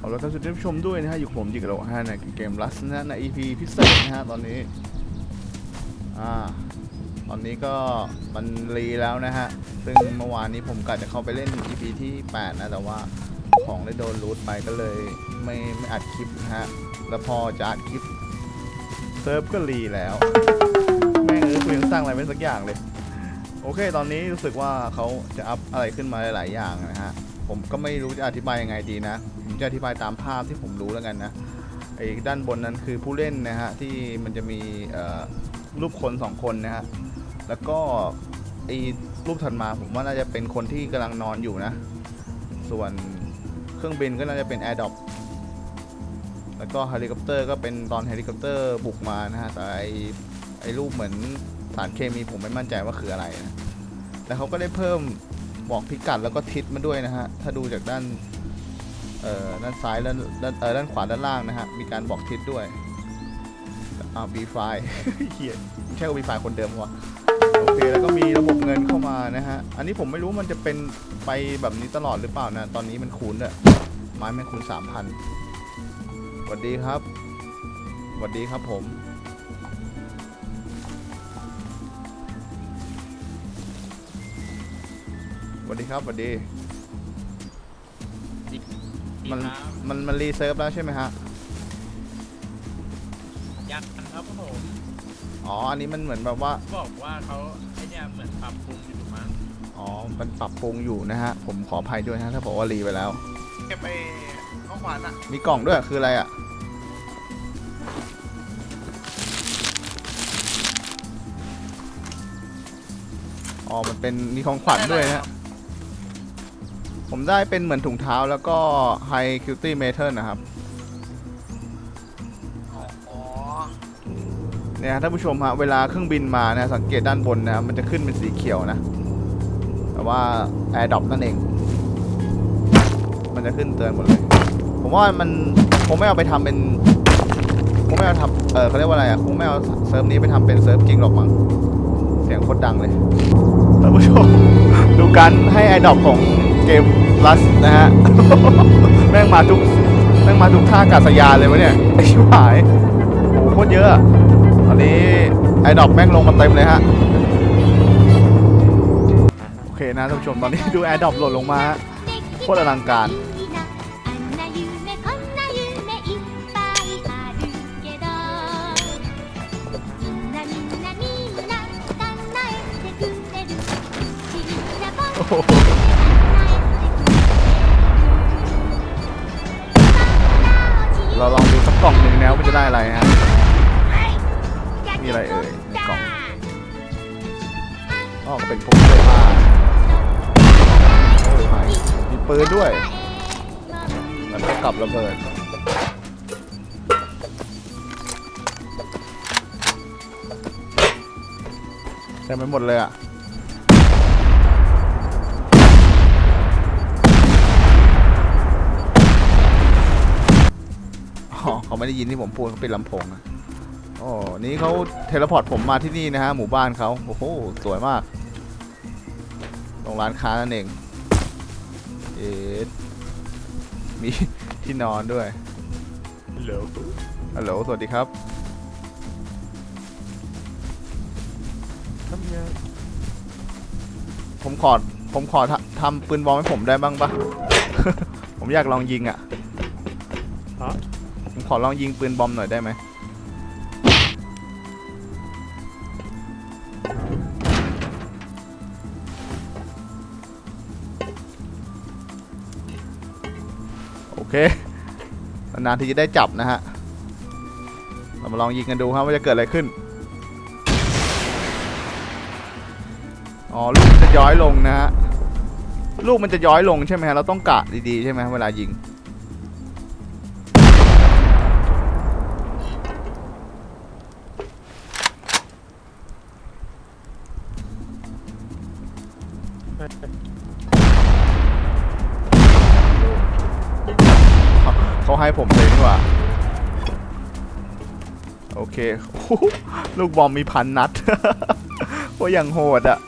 เอาละครับสวัสดีท่านผู้ชมด้วยนะฮะอยู่ผมจิกโรฮะในเกมลัสนะใน EP พิเศษนะฮะตอนนี้อ่าตอนนี้ก็มันรีแล้วนะฮะ ซึ่งเมื่อวานนี้ผมกะจะเข้าไปเล่น EP ที่ 8 นะ แต่ว่าของได้โดนรูทไปก็เลยไม่ไม่อัดคลิปนะฮะ แล้วพอจะอัดคลิปเซิร์ฟก็รีแล้ว แม่งเออกูยังสร้างอะไรไม่สักอย่างเลย โอเค ตอนนี้รู้สึกว่าเขาจะอัพอะไรขึ้นมาหลาย ๆ อย่างนะฮะ ผมก็ไม่รู้จะอธิบายยังไงดีนะ ผมจะอธิบายตามภาพที่ผมรู้แล้วกันนะไอ้ด้านบนนั้นคือผู้เล่นนะฮะที่มันจะมีรูปคนสองคนนะฮะแล้วก็ไอ้รูปถัดมาผมว่าน่าจะเป็นคนที่กำลังนอนอยู่นะ ส่วนเครื่องบินก็น่าจะเป็น Air d r o p แล้วก็เฮลิคอปเตอร์ก็เป็นตอนเฮลิคอปเตอร์บุกมานะฮะแต่ไอ้ไอ้รูปเหมือนสารเคมีผมไม่มั่นใจว่าคืออะไรนะแต่เขาก็ได้เพิ่ม บอกพิกัดแล้วก็ทิศมาด้วยนะฮะ ถ้าดูจากด้าน เอ่อ ด้านซ้ายด้านเอ่อ ด้านขวาด้านล่างนะฮะ มีการบอกทิศด้วยอ่า B ไฟเฮียไม่ใช่ B ไฟคนเดิมวะโอเค แล้วก็มีระบบเงินเข้ามานะฮะ อันนี้ผมไม่รู้มันจะเป็นไปแบบนี้ตลอดหรือเปล่านะ ตอนนี้มันคูณอะไม้แม่งคูณสามพันสวัสดีครับสวัสดีครับผม วัสดีครับสวัสดี มันครับมันมันรีเซิร์ฟแล้วใช่ไหมฮะ ยังครับผมอ๋อ อันนี้มันเหมือนแบบว่า บอกว่าเขาไอเนี่ยเหมือนปรับปรุงอยู่มั้งอ๋อ มันปรับปรุงอยู่นะฮะ ผมขออภัยด้วยนะถ้าบอกว่ารีไปแล้ว เก็บไปของขวัญอะ มีกล่องด้วยคืออะไรอะ อ๋อ มันเป็นมีของขวัญด้วยนะฮะ ผมได้เป็นเหมือนถุงเท้าแล้วก็ High Cutie Metal นะครับ อ๋อเนี่ยฮะท่านผู้ชมฮะเวลาเครื่องบินมานะสังเกตด้านบนนะมันจะขึ้นเป็นสีเขียวนะ แต่ว่า Air d r o p นั่นเอง มันจะขึ้นเตือนหมดเลย ผมว่ามันคงไม่เอาไปทำเป็นคงไม่เอาทำเออเขาเรียกว่าอะไรอะคงไม่เอาเซิร์ฟนี้ไปทำเป็นเซิร์ฟจริงหรอกมั้งเสียงโคตรดังเลยท่านผู้ชมดูการให้ไอดอปของ เกมลัสนะฮะ แม่งมาทุกแม่งมาทุกท่ากาศยานเลยวะเนี่ยไอชิบหายโหโคตรเยอะตอนนี้ไอดอกแม่งลงมาเต็มเลยฮะโอเคนะท่านผู้ชมตอนนี้ดูไอดอปหล่นลงมาโคตรอลังการโอ้โห เราลองดูสักกล่องหนึ่งแล้วมันจะได้อะไรฮะมีอะไรเอ่ยในกล่องอ๋อก็เป็นพวกเสื้อผ้าโอ้ยมีปืนด้วยแล้วก็กลับระเบิดเต็มไปหมดเลยอะ เขาไม่ได้ยินที่ผมพูดเขาเป็นลำโพงนะโอ้นี่เขาเทเลพอร์ตผมมาที่นี่นะฮะ หมู่บ้านเขาโอ้โห สวยมาก ตรงร้านค้านั่นเอง เอ๊ะมีที่นอนด้วยฮัลโหลฮัลโหล สวัสดีครับทำงานผมขอ ผมขอทำทำปืนบอลให้ผมได้บ้างปะผมอยากลองยิงอะฮะผม ขอลองยิงปืนบอมหน่อยได้ไหมโอเคนานที่จะได้จับนะฮะ เรามาลองยิงกันดูครับว่าจะเกิดอะไรขึ้น อ๋อลูกมันจะย้อยลงนะฮะ ลูกมันจะย้อยลงใช่ไหมฮะ เราต้องกะดีๆใช่ไหมเวลายิง ให้ผมเลยดีกว่า โอเค ลูกบอมมีพันนัดโาอย่างโหดอะ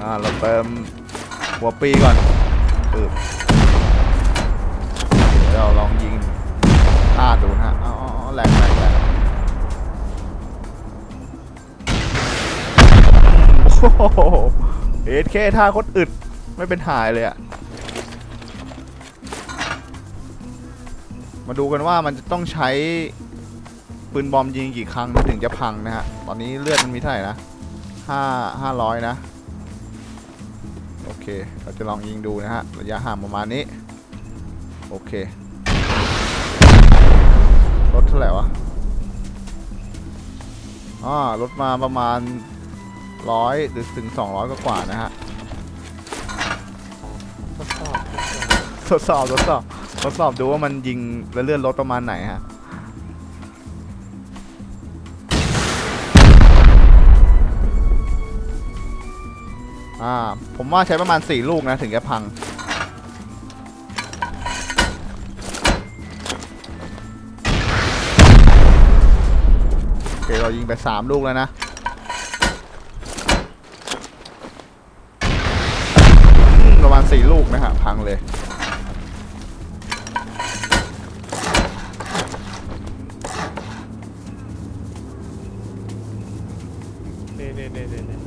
อ่าเราเติมหัวปีก่อนเราลองยิงพลาดูนะอ๋อแรงกแหลกแหลกโอ้โหเอสเคท่าโคตรอึด ไม่เป็นหายเลยอะ มาดูกันว่ามันจะต้องใช้ปืนบอมยิงกี่ครั้งถึงจะพังนะฮะ ตอนนี้เลือดมันมีเท่าไหร่นะห้าห้าร้อยนะ โอเค เราจะลองยิงดูนะฮะ ระยะห่างประมาณนี้ โอเคลดเท่าไหร่วะอ่าลดมาประมาณร้อยหรือถึงสองร้อยกว่านะฮะ ทดสอบ ทดสอบ ทดสอบ ทดสอบดสอบดูว่ามันยิงแล้วเลื่อนรถประมาณไหนฮะอ่าผมว่าใช้ประมาณ 4 ลูกนะถึงจะพัง โอเค เรายิงไป 3 ลูกแล้วนะประมาณ 4 ลูกนะฮะ พังเลย เน่เน่เน่เน่เน่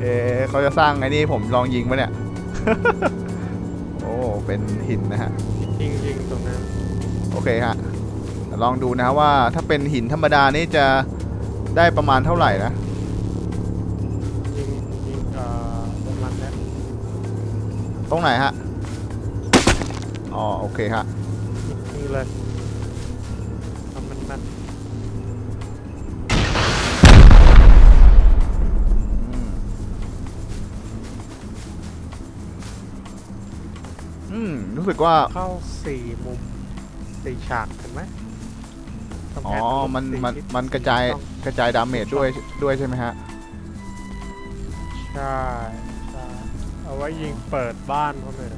เอ๊ะเขาจะสร้างไอ้นี่ผมลองยิงปะเนี่ย โอ้ เป็นหินนะฮะ ยิงยิงตรงนั้นโอเคฮะเดี๋ยวลองดูนะฮะว่าถ้าเป็นหินธรรมดานี่จะได้ประมาณเท่าไหร่นะ ยิงยิงเอ่อประมาณนั้นตรงไหนฮะ อ๋อ โอเคฮะยิงยิงเลย อืมรู้สึกว่า เข้าสี่มุมสี่ฉากเห็นไหมกำแพอ๋องมันสี่มันทิศมันกระจายช่องกระจายดาเมจด้วยด้วยใช่ไหมฮะ ใช่ใช่เอาไว้ยิงเปิดบ้านเขาเลย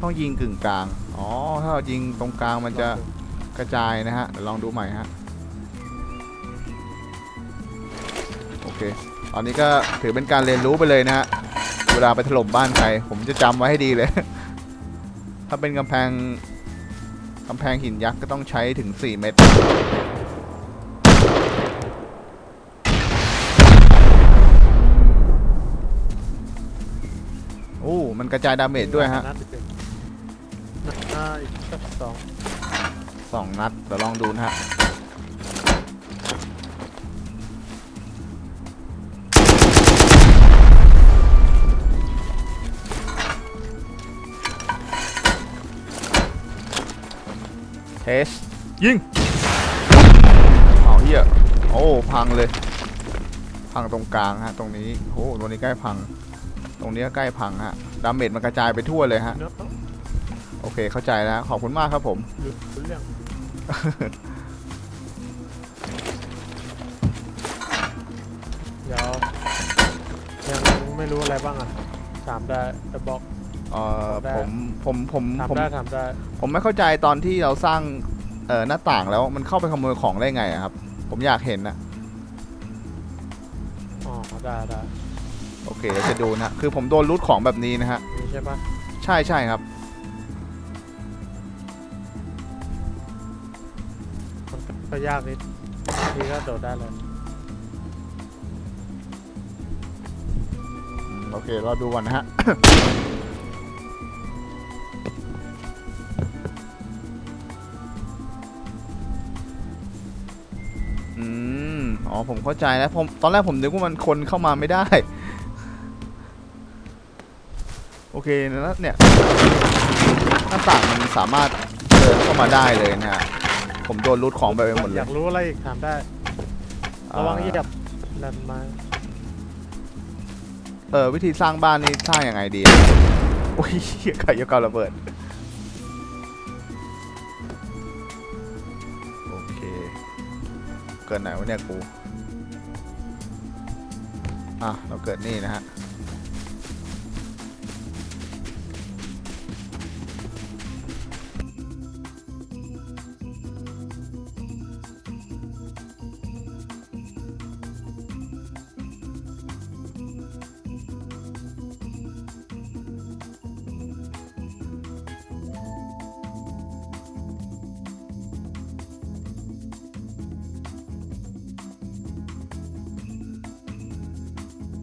ต้องยิงกึ่งกลาง อ๋อ ถ้าเรายิงตรงกลางมันจะกระจายนะฮะเดี๋ยวลองดูใหม่ฮะ โอเค ตอนนี้ก็ถือเป็นการเรียนรู้ไปเลยนะฮะ เวลาไปถล่มบ้านใคร ผมจะจำไว้ให้ดีเลย ถ้าเป็นกำแพงกำแพงหินยักษ์ก็ต้องใช้ถึง 4 เมตร โอ้ มันกระจายดาเมจด้วยฮะนัดอีกนัดหน้าอีกสักสองสองนัดเดี๋ยวลองดูนะฮะ ยิงเอาเหี้ยโอ้พังเลย พังตรงกลางฮะ ตรงนี้โอ้ตรงนี้ใกล้พัง ตรงนี้ก็ใกล้พังฮะดาเมจมันกระจายไปทั่วเลยฮะเนอะโอเคเข้าใจแล้วขอบคุณมากครับผมหยุดเรื่องเดี๋ยวยังไม่รู้อะไรบ้างอะถามได้แต่บอก เอ่อได้ ผมผมผมถามผมได้ถามได้ ผมไม่เข้าใจตอนที่เราสร้าง เอ่อหน้าต่างแล้วมันเข้าไปขโมยของได้ไงอะครับ ผมอยากเห็นนะอ๋อได้ได้โอเคเดี๋ยวจะดูนะคือผมโดนรูดของแบบนี้นะฮะนี่ใช่ปะใช่ใช่ครับ มันก็ยากนิดทีก็โดดได้เลยอืมโอเคเราดูก่อนนะฮะ ผมเข้าใจแล้วผมตอนแรกผมนึกว่ามันคนเข้ามาไม่ได้ โอเคนะเนี่ยหน้าต่างมันสามารถเดินเข้ามาได้เลยนะฮะผมโดนรูดของไปหมดเลอยยากรู้อะไรอีกถามได้ ระวังเหยียบแลนด์ไม้เออวิธีสร้างบ้านนี่สร้างยังไงดีอะโอ้ยเหี้ยไข่ยกเการะเบิดโอเค เกิดไหนวะเนี่ยกู อะเราเกิดนี่นะฮะ